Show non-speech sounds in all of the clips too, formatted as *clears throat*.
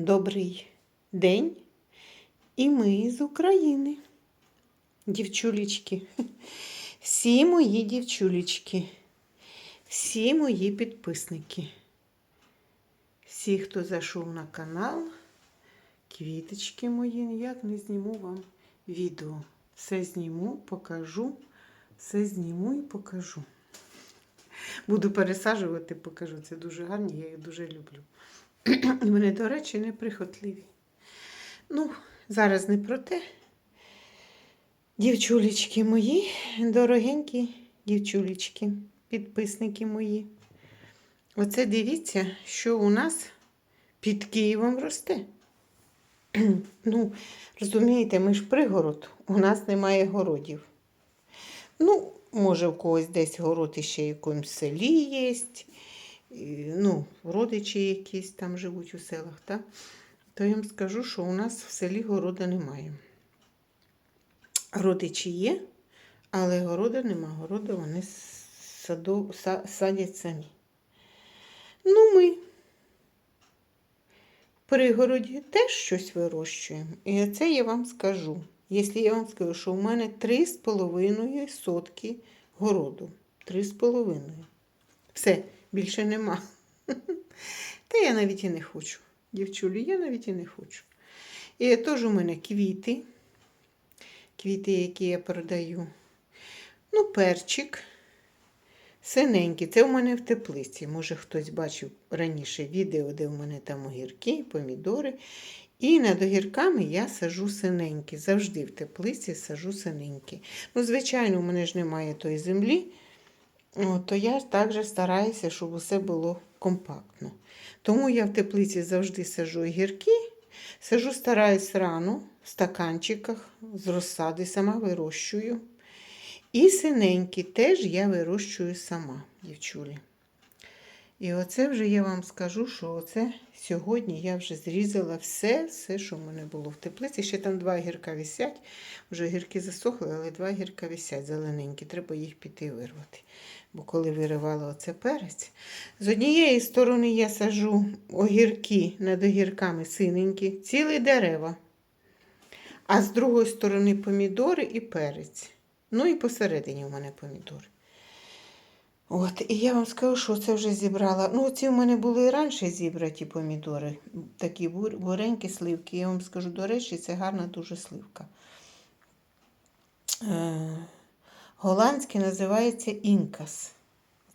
Добрий день. І ми з України. Дівчулечки. Всі мої дівчулечки. Всі мої підписники. Всі, хто зайшов на канал, квіточки мої, ніяк не зніму вам відео. Все зніму, покажу. Все зніму і покажу. Буду пересаджувати, покажу. Це дуже гарні, я їх дуже люблю. Вони, до речі, неприхотливі. Ну, зараз не про те. Дівчулечки мої, дорогенькі дівчулечки, підписники мої. Оце дивіться, що у нас під Києвом росте. *clears throat* Ну, розумієте, ми ж пригород, у нас немає городів. Ну, може, у когось десь город іще в якомусь селі є. Ну, родичі якісь там живуть у селах, так? то я вам скажу, що у нас в селі города немає. Родичі є, але города нема. Города вони саду, са, садять самі. Ну, ми в пригороді теж щось вирощуємо. І це я вам скажу. Якщо я вам скажу, що у мене 3,5 сотки городу. 3,5. Все, більше нема. *laughs* Та я навіть і не хочу. Дівчулі, я навіть і не хочу. І теж у мене квіти. Квіти, які я продаю. Ну, перчик. Синенький. Це у мене в теплиці. Може, хтось бачив раніше відео, де у мене там огірки, помідори. І над огірками я сажу синенькі. Завжди в теплиці сажу синенькі. Ну, звичайно, у мене ж немає тої землі, То я також стараюся, щоб усе було компактно. Тому я в теплиці завжди сажу огірки, сажу, стараюсь рано в стаканчиках з розсади, сама вирощую. І синенькі теж я вирощую сама, дівчулі. І оце вже я вам скажу, що оце сьогодні я вже зрізала все, все, що в мене було в теплиці. Ще там два гірка висять. Вже гірки засохли, але два гірка висять зелененькі. Треба їх піти вирвати. Бо коли виривала оце перець, з однієї сторони я сажу огірки над огірками синенькі, цілі дерева. А з другої сторони помідори і перець. Ну і посередині у мене помідори. От, і я вам скажу, що це вже зібрала. Ну, ці в мене були і раніше зібраті помідори, такі буренькі сливки. Я вам скажу, до речі, це гарна дуже сливка. Е, Голландський називається інкас.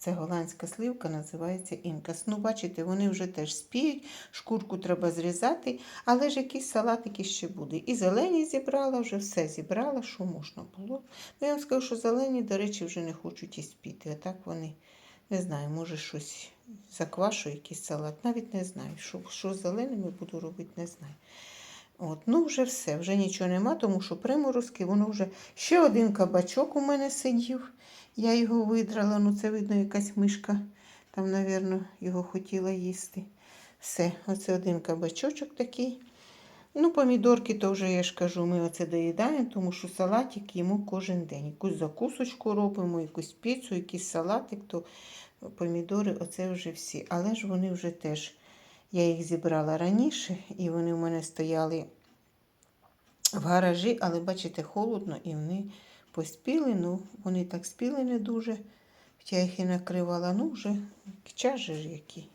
Це голландська сливка називається інкас. Ну, бачите, вони вже теж спіють, шкурку треба зрізати, але ж якийсь салатики ще буде. І зелені зібрала, вже все зібрала, що можна було. Ну, я вам скажу, що зелені, до речі, вже не хочуть і спіти. А так вони, не знаю, може щось заквашу, якийсь салат. Навіть не знаю, що що з зеленими буду робити, не знаю. От, Ну, вже все, вже нічого нема, тому що приморозки, воно вже ще один кабачок у мене сидів. Я його видрала, ну це видно, якась мишка там, мабуть, його хотіла їсти. Все, оце один кабачочок такий. Ну, помідорки, то вже я ж кажу, ми оце доїдаємо, тому що салатик їмо кожен день. Якусь закусочку робимо, якусь піцу, якийсь салатик, то помідори оце вже всі. Але ж вони вже теж, я їх зібрала раніше, і вони в мене стояли в гаражі, але бачите, холодно і вони поспіли, ну, вони так спіли не дуже. Я їх і накривала, ну вже час же ж який.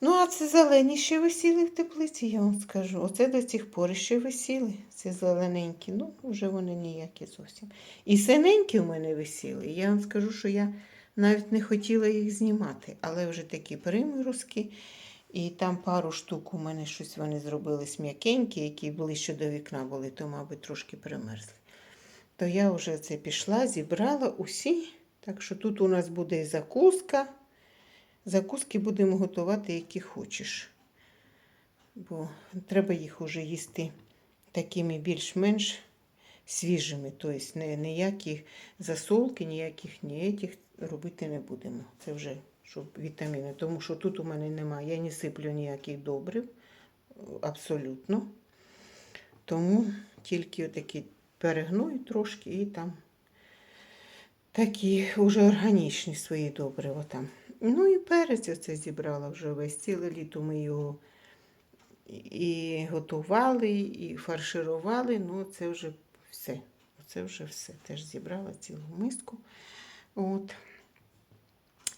Ну, а це зелені ще висіли в теплиці, я вам скажу. Оце до цих пор ще висіли. Це зелененькі, ну, вже вони ніякі зовсім. І синенькі в мене висіли. Я вам скажу, що я навіть не хотіла їх знімати, але вже такі приморозки. І там пару штук у мене щось вони зробили м'якенькі, які ближче до вікна були, то, мабуть, трошки примерзли то я вже це пішла, зібрала усі. Так що тут у нас буде і закуска. Закуски будемо готувати, які хочеш. Бо треба їх уже їсти такими більш-менш свіжими. Тобто ніякі засолки, ніяких ніяких робити не будемо. Це вже щоб вітаміни. Тому що тут у мене немає. Я не сиплю ніяких добрив. Абсолютно. Тому тільки такі перегную трошки і там такі вже органічні свої добрива там. Ну і перець оце зібрала вже весь ціле літо ми його і готували, і фарширували. Ну, це вже все. Це вже все. Теж зібрала цілу миску. От.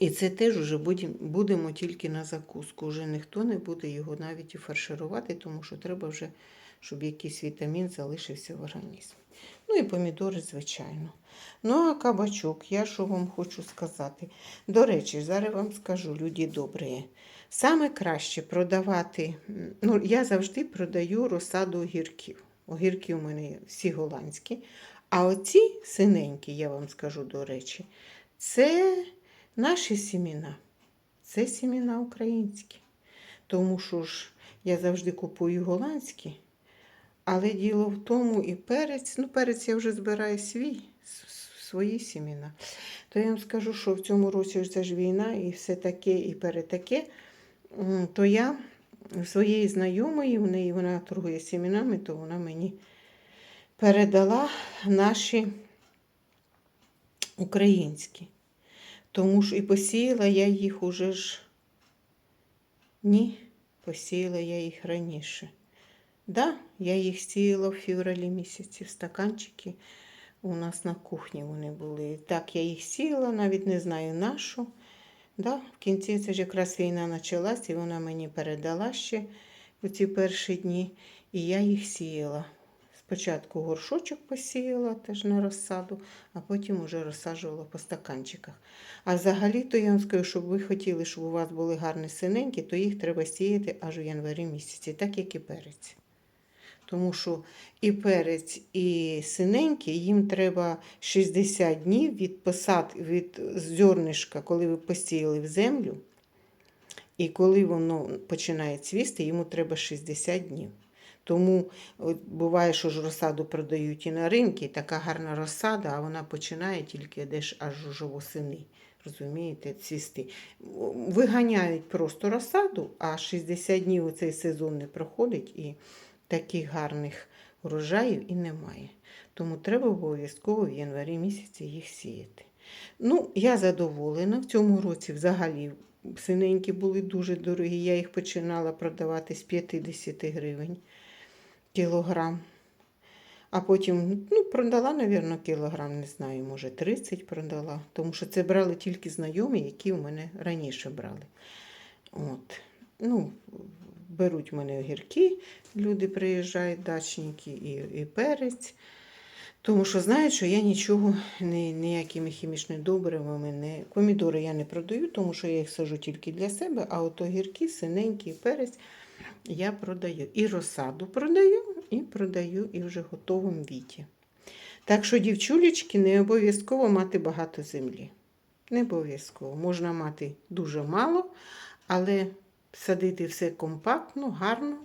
І це теж уже будемо тільки на закуску. Уже ніхто не буде його навіть і фарширувати, тому що треба вже, щоб якийсь вітамін залишився в організмі. Ну і помідори, звичайно. Ну, а кабачок, я що вам хочу сказати. До речі, зараз вам скажу, люди добрі. Саме краще продавати, ну, я завжди продаю розсаду огірків. Огірки у мене всі голландські. А оці синенькі, я вам скажу, до речі, це наші сімена. Це сімена українські. Тому що ж я завжди купую голландські. Але діло в тому і перець, ну перець я вже збираю свій, свої сімена. То я вам скажу, що в цьому році це ж війна і все таке, і перетаке. То я своєї знайомої, в неї вона торгує сімінами, то вона мені передала наші українські. Тому що і посіяла я їх уже ж. Ні, посіяла я їх раніше. Да, я їх сіяла в февралі місяці стаканчики. У нас на кухні вони були. Так, я їх сіяла, навіть не знаю нашу. Да, в кінці це ж якраз війна почалась, і вона мені передала ще у ці перші дні. І я їх сіяла. Спочатку горшочок посіяла теж на розсаду, а потім уже розсаджувала по стаканчиках. А взагалі-то я вам скажу, щоб ви хотіли, щоб у вас були гарні синенькі, то їх треба сіяти аж у январі місяці, так як і перець. Тому що і перець, і синенькі, їм треба 60 днів від посад, від зернишка, коли ви посіяли в землю. І коли воно починає цвісти, йому треба 60 днів. Тому от, буває, що ж розсаду продають і на ринки, така гарна розсада, а вона починає тільки десь аж уже восени. Розумієте, цвісти. Виганяють просто розсаду, а 60 днів у цей сезон не проходить і таких гарних урожаїв і немає. Тому треба обов'язково в январі місяці їх сіяти. Ну, я задоволена. В цьому році взагалі синенькі були дуже дорогі. Я їх починала продавати з 50 гривень кілограм. А потім ну, продала, мабуть, кілограм, не знаю, може 30 продала. Тому що це брали тільки знайомі, які у мене раніше брали. От. Ну, беруть в мене огірки, люди приїжджають, дачники і, і перець. Тому що знають, що я нічого ні, ніякими хімічними добривами не. Помідори я не продаю, тому що я їх сажу тільки для себе, а от огірки, синенький перець я продаю. І розсаду продаю, і продаю і вже готовим віті. Так що, дівчулечки, не обов'язково мати багато землі. Не обов'язково. Можна мати дуже мало, але садити все компактно, гарно,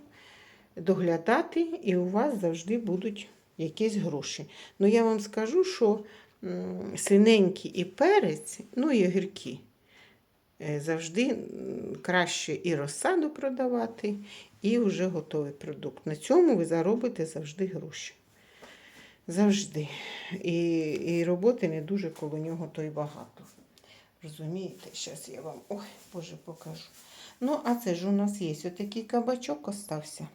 доглядати, і у вас завжди будуть якісь гроші. Ну, я вам скажу, що м, синенькі і перець, ну і огірки. Е, Завжди краще і розсаду продавати, і вже готовий продукт. На цьому ви заробите завжди гроші. Завжди. І, і роботи не дуже коло нього то й багато. Розумієте? Зараз я вам ой, Боже, покажу. Ну, а це ж у нас є отакий кабачок остався.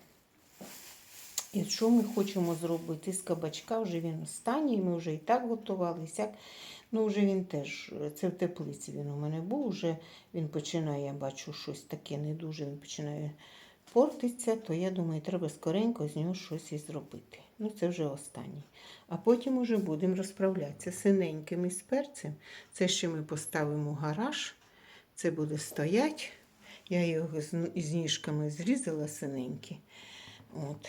І що ми хочемо зробити з кабачка? Вже він в стані, ми вже і так готували, сяк. Ну, вже він теж, це в теплиці він у мене був, вже він починає, я бачу, щось таке не дуже, він починає портитися, то я думаю, треба скоренько з нього щось і зробити. Ну, це вже останній. А потім уже будемо розправлятися синеньким із перцем. Це ще ми поставимо в гараж, це буде стоять. Я його з, ніжками зрізала синенькі. От.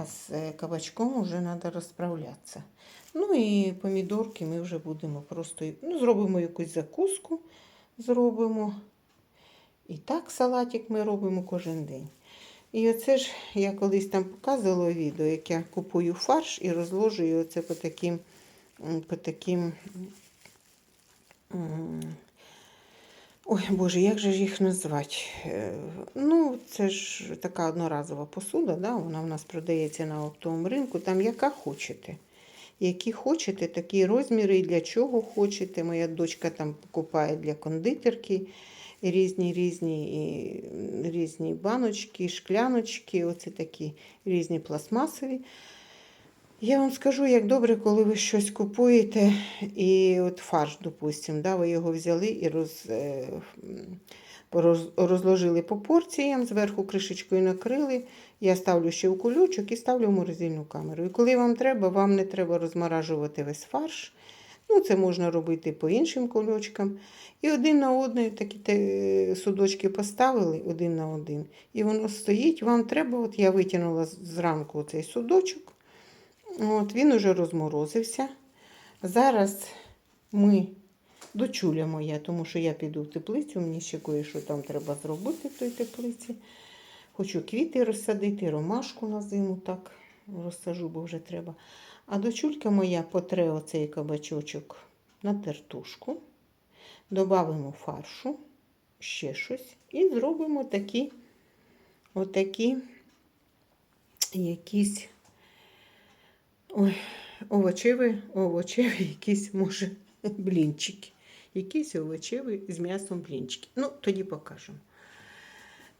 А з е, кабачком вже треба розправлятися. Ну і помідорки ми вже будемо просто ну, зробимо якусь закуску, зробимо. І так салатик ми робимо кожен день. І оце ж я колись там показувала відео, як я купую фарш і розложую оце по таким, по таким. Ой, Боже, як же ж їх назвати? Е, Ну, це ж така одноразова посуда, да? вона в нас продається на оптовому ринку, там яка хочете. Які хочете, такі розміри і для чого хочете. Моя дочка там покупає для кондитерки. різні різні, різні баночки, шкляночки, оці такі різні пластмасові. Я вам скажу, як добре, коли ви щось купуєте, і от фарш, допустимо, да, ви його взяли і роз, е, роз, розложили по порціям, зверху кришечкою накрили. Я ставлю ще в кульочок і ставлю в морозильну камеру. І коли вам треба, вам не треба розморажувати весь фарш. Ну, це можна робити по іншим кульочкам. І один на один такі те, судочки поставили один на один. І воно стоїть. Вам треба, от я витягнула зранку цей судочок. От, він уже розморозився. Зараз ми дочуля моя, тому що я піду в теплицю, мені ще кое-що там треба зробити в той теплиці. Хочу квіти розсадити, ромашку на зиму так розсажу, бо вже треба. А дочулька моя потре оцей кабачочок на тертушку. Добавимо фаршу, ще щось, і зробимо такі, отакі якісь ой, овочеві, овочеві якісь, може, блінчики. Якісь овочеві з м'ясом блінчики. Ну, тоді покажемо.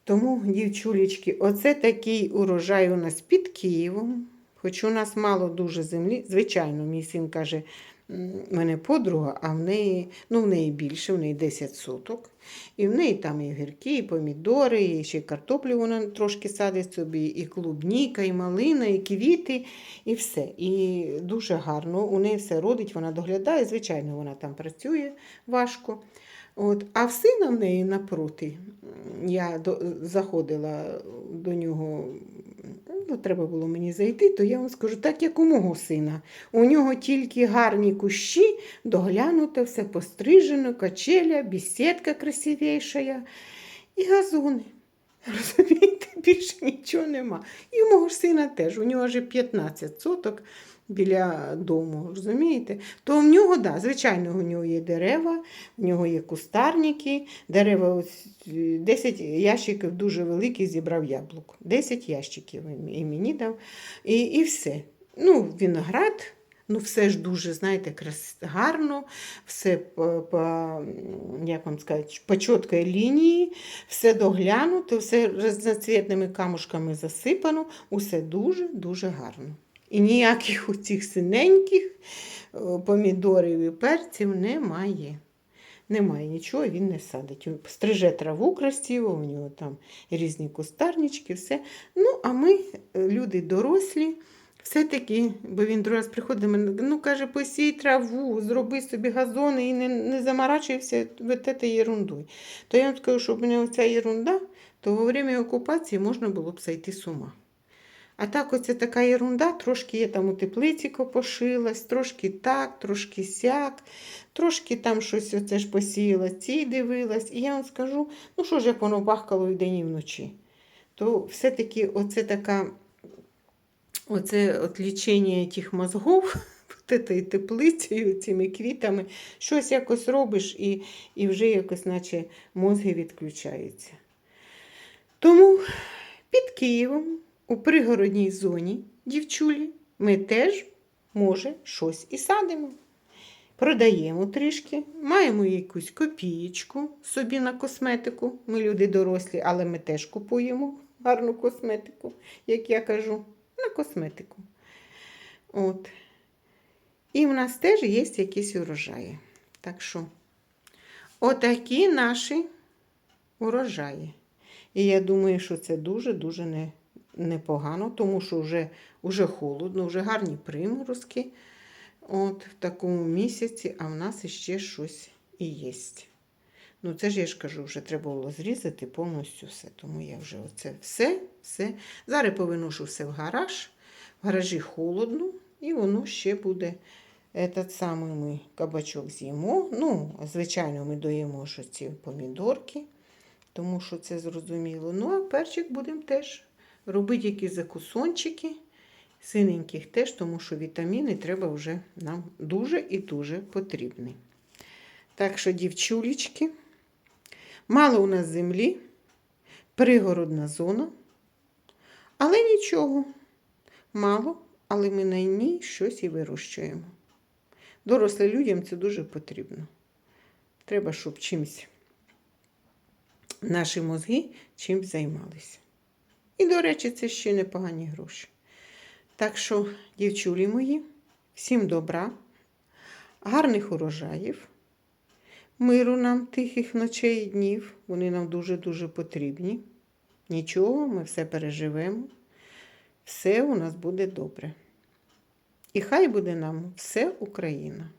Тому, дівчулечки, оце такий урожай у нас під Києвом. Хоч у нас мало дуже землі. Звичайно, мій син каже, в мене подруга, а в неї, ну, в неї більше, в неї 10 соток. І в неї там і огірки, і помідори, і ще й картоплю вона трошки садить собі, і клубніка, і малина, і квіти, і все. І дуже гарно. У неї все родить, вона доглядає. Звичайно, вона там працює важко. От, а в сина в неї напроти, я до, заходила до нього, ну, треба було мені зайти, то я вам скажу, так як у мого сина. У нього тільки гарні кущі, доглянуте, все пострижено, качеля, бісідка красивіша і газони. Розумієте, *laughs* більше нічого нема. І у мого ж сина теж, у нього вже 15 соток біля дому, розумієте? То в нього, да, звичайно, у нього є дерева, у нього є кустарники, дерева, ось, е, 10 ящиків дуже великий зібрав яблук. 10 ящиків і мені дав. І, і все. Ну, виноград. Ну, все ж дуже, знаєте, крас... гарно, все по, по, як вам сказати, по чіткій лінії, все доглянуто, все різноцвітними камушками засипано, усе дуже-дуже гарно. І ніяких оцих синеньких е, помідорів і перців немає. Немає нічого, він не садить. Стриже траву красиво, у нього там різні кустарнички, все. Ну, а ми, е, люди дорослі, все-таки, бо він другий раз приходить до мене, ну каже, посій траву, зроби собі газони і не, не заморачуйся этой ерундою. То я вам скажу, що в мене оця ерунда, то во время окупації можна було б сойти з ума. А так, оце така ерунда, трошки я там у теплиці копошилась, трошки так, трошки сяк, трошки там щось оце ж посіяла, ці дивилась. І я вам скажу, ну що ж, як воно бахкало і вдень і вночі. То все-таки оце така, оце от лічення тих мозгов, *laughs* от теплицею, цими квітами, щось якось робиш і, і вже якось наче мозги відключаються. Тому під Києвом у пригородній зоні дівчулі ми теж, може, щось і садимо. Продаємо трішки, маємо якусь копієчку собі на косметику. Ми люди дорослі, але ми теж купуємо гарну косметику, як я кажу, на косметику. От. І в нас теж є якісь урожаї. Так що, отакі наші урожаї. І я думаю, що це дуже-дуже не, непогано, тому що вже, вже холодно, вже гарні приморозки. От в такому місяці, а в нас іще щось і є. Ну, це ж я ж кажу, вже треба було зрізати повністю все. Тому я вже оце все, все. Зараз повиношу все в гараж. В гаражі холодно, і воно ще буде. Этот самий ми кабачок з'їмо. Ну, звичайно, ми доїмо що ці помідорки, тому що це зрозуміло. Ну, а перчик будемо теж робити якісь закусончики. Синеньких теж, тому що вітаміни треба вже нам дуже і дуже потрібні. Так що, дівчулечки, мало у нас землі, пригородна зона, але нічого, мало, але ми на ній щось і вирощуємо. Дорослим людям це дуже потрібно. Треба, щоб чимось наші мозги чим займалися. І, до речі, це ще непогані гроші. Так що, дівчулі мої, всім добра, гарних урожаїв, миру нам тихих ночей і днів. Вони нам дуже-дуже потрібні. Нічого, ми все переживемо. Все у нас буде добре. І хай буде нам все Україна.